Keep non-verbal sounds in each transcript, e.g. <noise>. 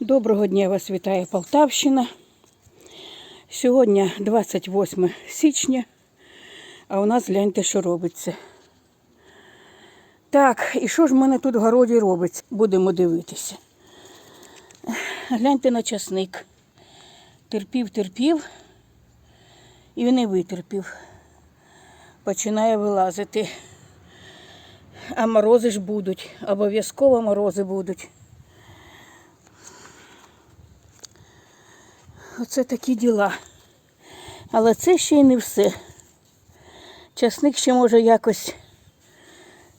Доброго дня вас вітає Полтавщина. Сьогодні 28 січня, а у нас гляньте, що робиться. Так, і що ж в мене тут в городі робиться? Будемо дивитися. Гляньте на часник. Терпів, терпів і не витерпів. Починає вилазити. А морози ж будуть, обов'язково морози будуть. Оце такі діла. Але це ще й не все. Часник ще може якось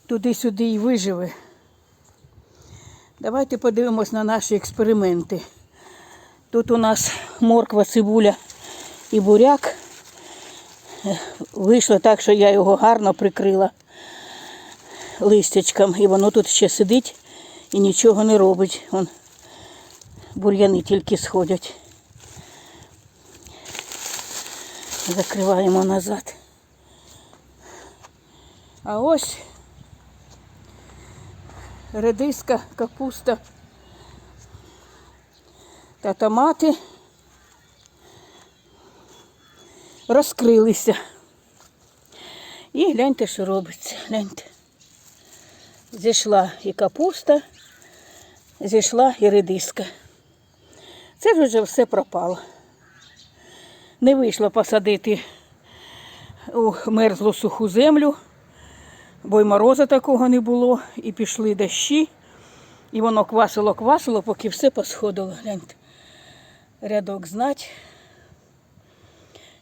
туди-сюди і виживе. Давайте подивимось на наші експерименти. Тут у нас морква, цибуля і буряк. Вийшло так, що я його гарно прикрила листячком, і воно тут ще сидить і нічого не робить. Вон бур'яни тільки сходять. Закриваємо назад. А ось редиска, капуста та томати розкрилися. І гляньте, що робиться. Гляньте. Зійшла і капуста, зійшла і редиска. Це вже все пропало. Не вийшло посадити у мерзлу суху землю, бо й мороза такого не було, і пішли дощі, і воно квасило, квасило, поки все посходило. Гляньте, рядок знать.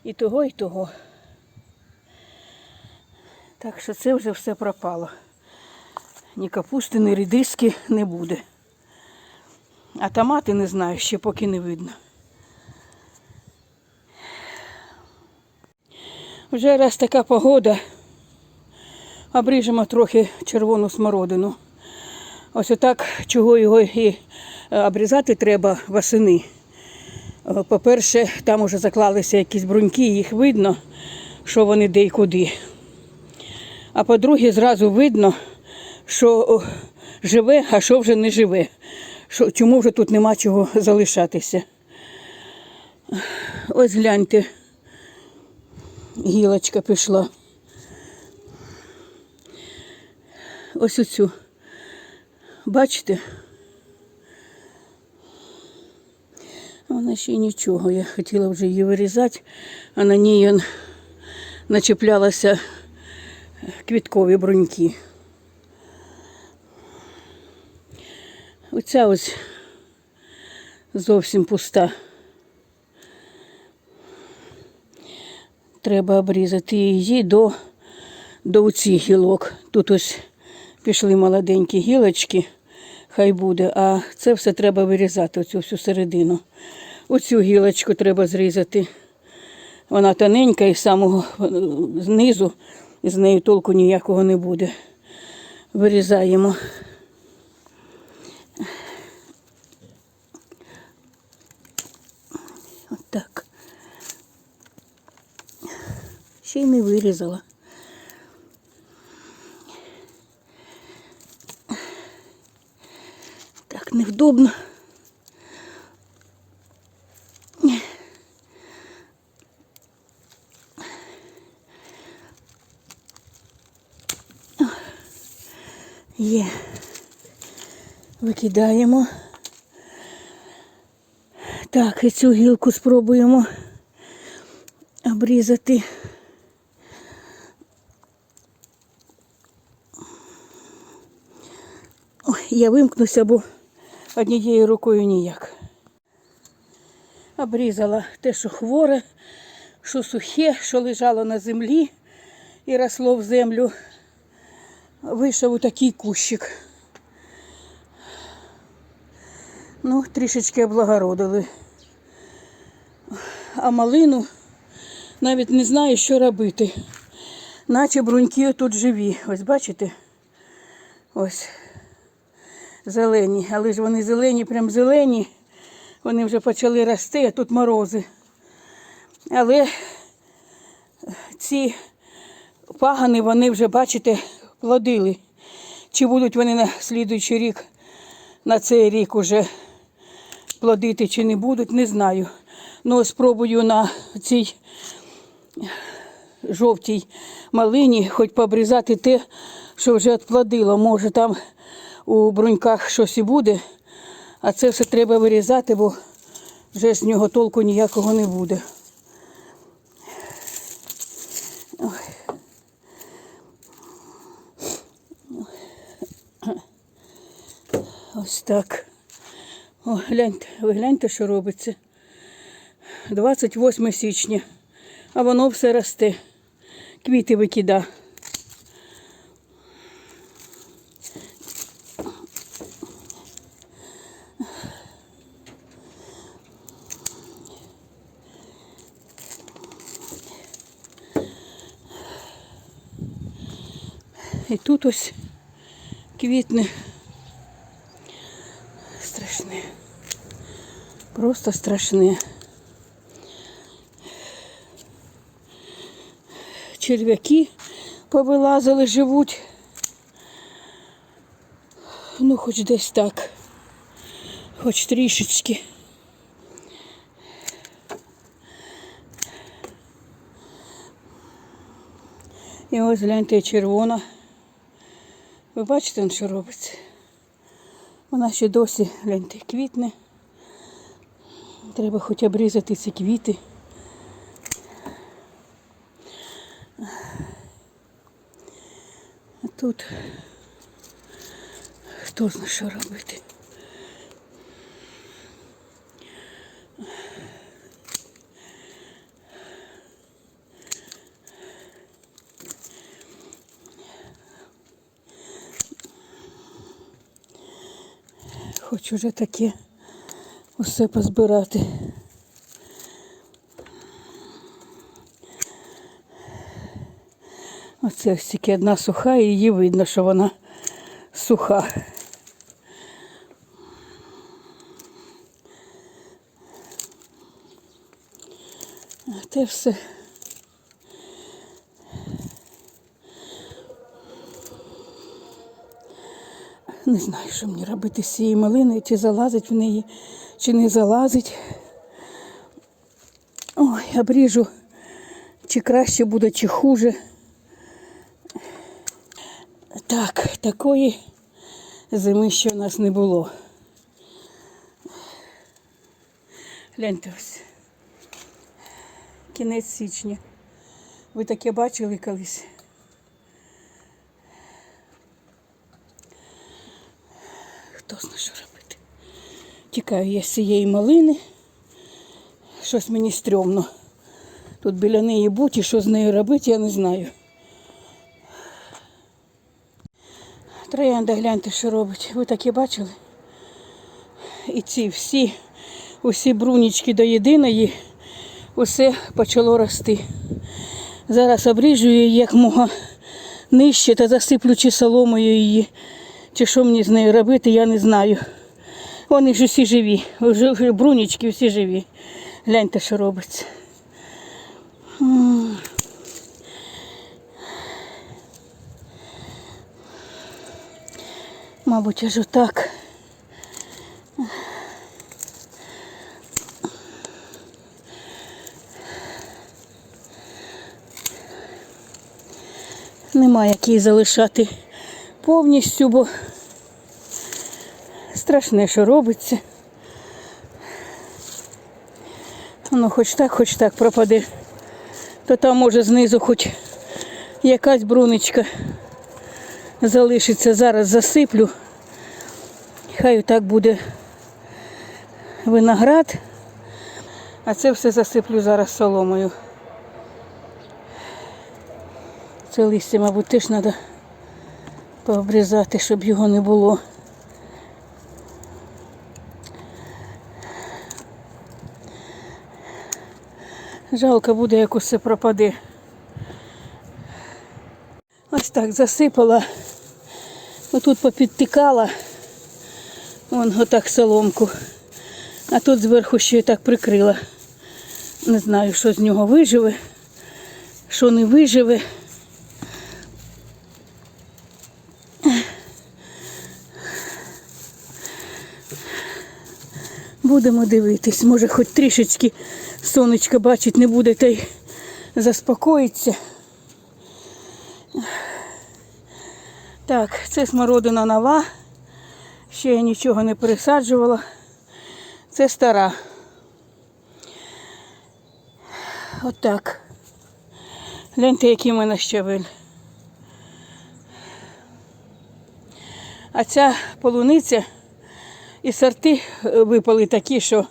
І того, і того. Так що це вже все пропало. Ні капусти, ні редиски не буде. А томати не знаю, ще поки не видно. Вже раз така погода, обріжемо трохи червону смородину. Ось отак, чого його і е, обрізати треба восени. Е, По-перше, там уже заклалися якісь бруньки, їх видно, що вони де й куди. А по-друге, зразу видно, що живе, а що вже не живе. Чому вже тут нема чого залишатися. Ось гляньте гілочка пішла. Ось оцю. Бачите? Вона ще й нічого. Я хотіла вже її вирізати, а на ній начеплялися квіткові бруньки. Оця ось зовсім пуста. Треба обрізати її до, до цих гілок. Тут ось пішли молоденькі гілочки, хай буде, а це все треба вирізати, оцю всю середину. Оцю гілочку треба зрізати. Вона тоненька і з самого е, знизу з нею толку ніякого не буде. Вирізаємо. Отак. Ще й не вирізала. Так, невдобно. Є. Викидаємо. Так, і цю гілку спробуємо обрізати. Ой, я вимкнуся, бо однією рукою ніяк. Обрізала те, що хворе, що сухе, що лежало на землі і росло в землю. Вийшов у такий кущик. Ну, трішечки облагородили. А малину навіть не знаю, що робити. Наче бруньки тут живі. Ось бачите? Ось зелені. Але ж вони зелені, прям зелені. Вони вже почали рости, а тут морози. Але ці пагани вони вже, бачите, плодили. Чи будуть вони на слідуючий рік, на цей рік уже плодити чи не будуть, не знаю. Ну, спробую на цій жовтій малині хоч пообрізати те, що вже відплодило. Може там у бруньках щось і буде, а це все треба вирізати, бо вже з нього толку ніякого не буде. Ось так. О, гляньте, ви гляньте, що робиться. 28 січня, а воно все росте. Квіти викида. Тут ось квітне. Страшне. Просто страшне. Черв'яки повилазили, живуть. Ну, хоч десь так. Хоч трішечки. І ось гляньте червона. Ви бачите, он що робиться? Вона ще досі, гляньте, квітне. Треба хоч обрізати ці квіти. А тут хто знає, що робити. Хочу вже таке усе позбирати. Оце ось тільки одна суха, і її видно, що вона суха. А те все. Не знаю, що мені робити з цією малиною, чи залазить в неї, чи не залазить. Ой, обріжу, чи краще буде, чи хуже. Так, такої зими ще у нас не було. Гляньте ось. Кінець січня. Ви таке бачили колись? Хто знає, що робити? Тікаю я з цієї малини. Щось мені стрьомно. Тут біля неї бути, що з нею робити, я не знаю. Троянда, гляньте, що робить. Ви таке бачили? І ці всі, усі брунічки до єдиної, усе почало рости. Зараз обріжу її як мога нижче та засиплю чи соломою її. Чи що мені з нею робити, я не знаю. Вони ж усі живі, вже, брунічки всі живі. Гляньте, що робиться. Мабуть, аж отак. Нема як її залишати повністю, бо страшне, що робиться. Воно хоч так, хоч так пропаде. То там може знизу хоч якась бруничка залишиться. Зараз засиплю. Хай так буде виноград. А це все засиплю зараз соломою. Це листя, мабуть, теж треба пообрізати, щоб його не було. Жалко буде, як усе пропаде. Ось так засипала. Отут попідтикала. Вон отак соломку. А тут зверху ще так прикрила. Не знаю, що з нього виживе, що не виживе. Будемо дивитись, може хоч трішечки сонечка бачить не буде, та й заспокоїться. Так, це смородина нова. Ще я нічого не пересаджувала. Це стара. Отак. Гляньте, який в мене щавель. А ця полуниця і сорти е, випали такі, що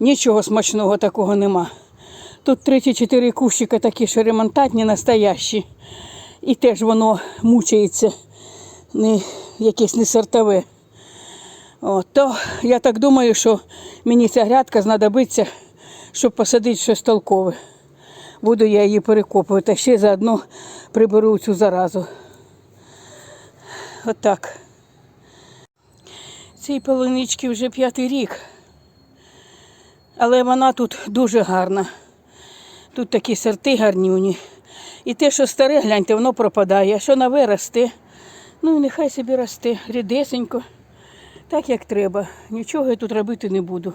нічого смачного такого нема. Тут 34 кущика такі, що ремонтатні, настоящі. І теж воно мучається, не, якесь не сортове. От, то я так думаю, що мені ця грядка знадобиться, щоб посадити щось толкове. Буду я її перекопувати, а ще заодно приберу цю заразу. Отак. Цій полуничці вже п'ятий рік. Але вона тут дуже гарна. Тут такі сорти гарнюні. І те, що старе, гляньте, воно пропадає. А що нове росте, ну і нехай собі росте рідесенько, так як треба. Нічого я тут робити не буду.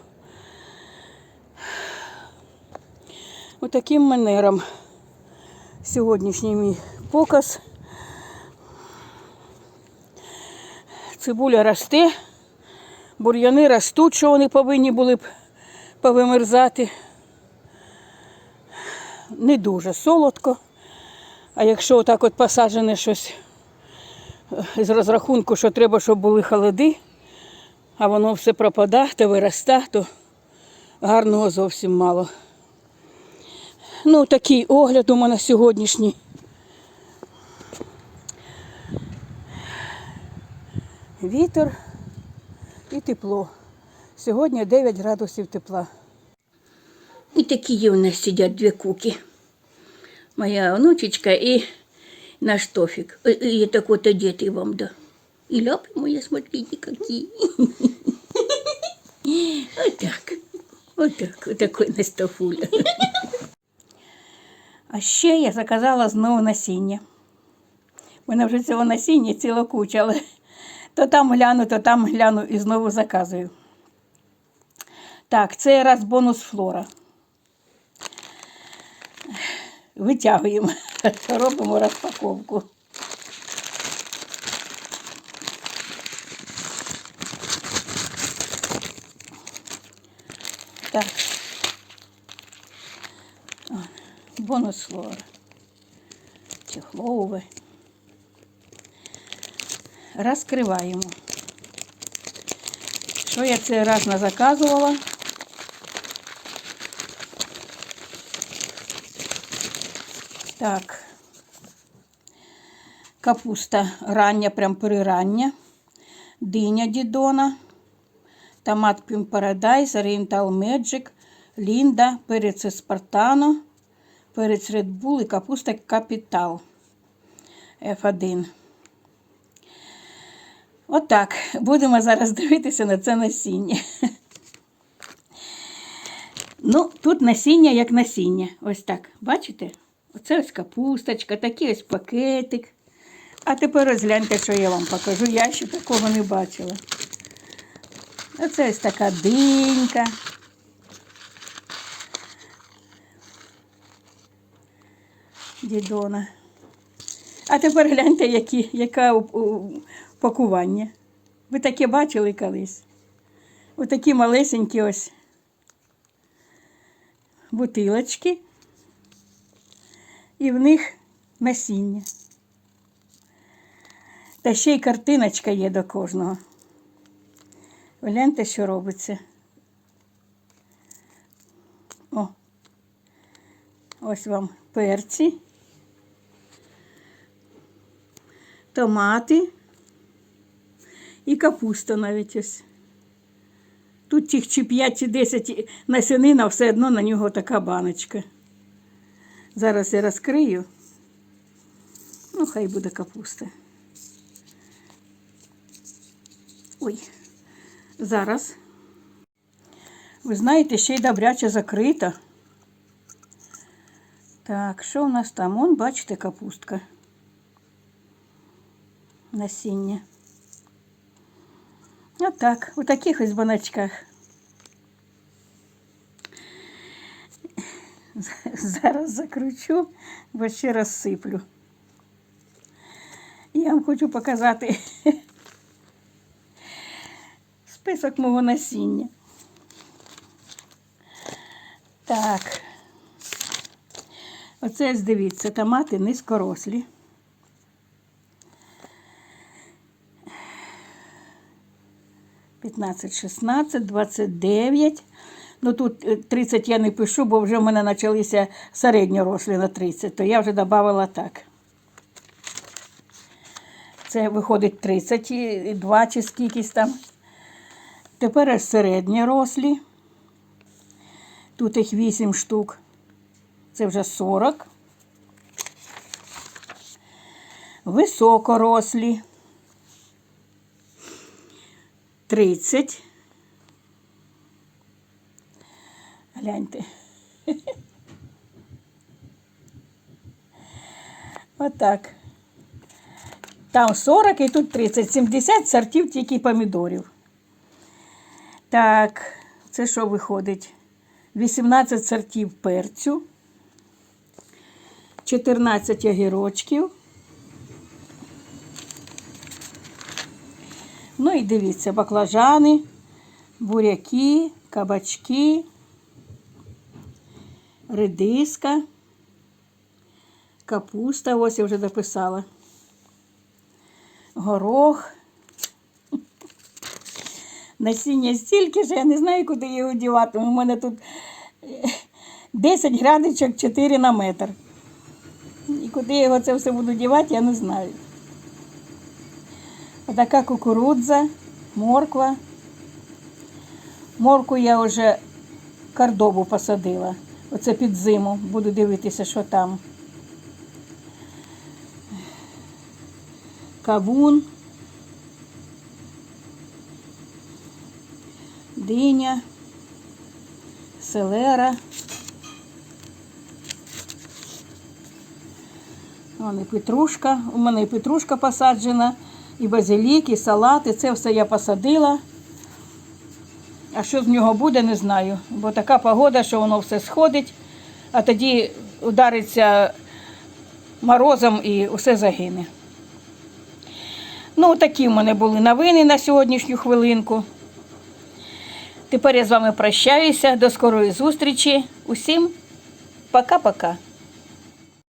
Отаким манером сьогоднішній мій показ. Цибуля росте, бур'яни ростуть, що вони повинні були б повимерзати. Не дуже солодко. А якщо отак от посаджене щось е, з розрахунку, що треба, щоб були холоди, а воно все пропадає та виросте, то гарного зовсім мало. Ну, такий огляд у мене сьогоднішній. Вітер і тепло. Сьогодні 9 градусів тепла. І такі є у нас сидять дві куки. Моя внучечка і наш Тофик. Э, И, и так вот одетый вам, да. И лапы мои, смотрите, какие. <laughs> Вот так. Вот так. Вот такой Настафуля. <laughs> А ще я заказала знову насіння. У мене вже цього насіння ціла куча, але то там гляну, то там гляну і знову заказую. Так, це раз бонус флора. Витягуємо, <laughs> робимо розпаковку. Так. Бонус флора. Чехлове. Розкриваємо. Що я цей раз не заказувала? Так. Капуста рання, прям перерання. Диня Дідона. Томат Pim Paradise, Oriental Magic, Лінда, перець Еспартано, перець Red Bull і капуста Капітал. F1. Отак. Будемо зараз дивитися на це насіння. Ну, тут насіння як насіння. Ось так. Бачите? Оце ось капусточка, такий ось пакетик. А тепер розгляньте, що я вам покажу. Я ще такого не бачила. Оце ось така динька. Дідона. А тепер гляньте, які, у- пакування. Ви таке бачили колись? Отакі малесенькі ось бутилочки. І в них насіння. Та ще й картиночка є до кожного. Гляньте, що робиться. О. Ось вам перці, томати і капуста навіть ось. Тут тих чи 5 чи 10 насінин, а все одно на нього така баночка. Зараз я розкрию. Ну, хай буде капуста. Ой, зараз. Ви знаєте, ще й добряче закрита. Так, що у нас там? Он, бачите, капустка. Насіння. Отак, у таких ось баночках. <laughs> Зараз закручу, бо ще розсиплю. Я вам хочу показати <laughs> список мого насіння. Так, оце, дивіться, томати низькорослі. П'ятнадцять, шістнадцять, двадцять дев'ять. Ну тут е, 30 я не пишу, бо вже в мене почалися середньорослі на 30, то я вже додавала так. Це виходить 32 чи скількись там. Тепер аж середньорослі. Тут їх 8 штук. Це вже 40. Високорослі. 30. Гляньте. Отак. Там 40 і тут 30. 70 сортів тільки помідорів. Так, це що виходить? 18 сортів перцю, 14 огірочків. Ну і дивіться, баклажани, буряки, кабачки, редиска, капуста, ось я вже дописала, горох. Насіння стільки ж, я не знаю, куди його дівати. У мене тут е, 10 градичок 4 на метр. І куди я його це все буду дівати, я не знаю. Отака кукурудза, морква. Морку я вже кардобу посадила. Оце під зиму. Буду дивитися, що там. Кавун. диня, селера. Вон і петрушка. У мене і петрушка посаджена, і базилік, і салат, і це все я посадила. А що з нього буде, не знаю. Бо така погода, що воно все сходить, а тоді удариться морозом і все загине. Ну, такі в мене були новини на сьогоднішню хвилинку. Тепер я з вами прощаюся. До скорої зустрічі. Усім пока-пока.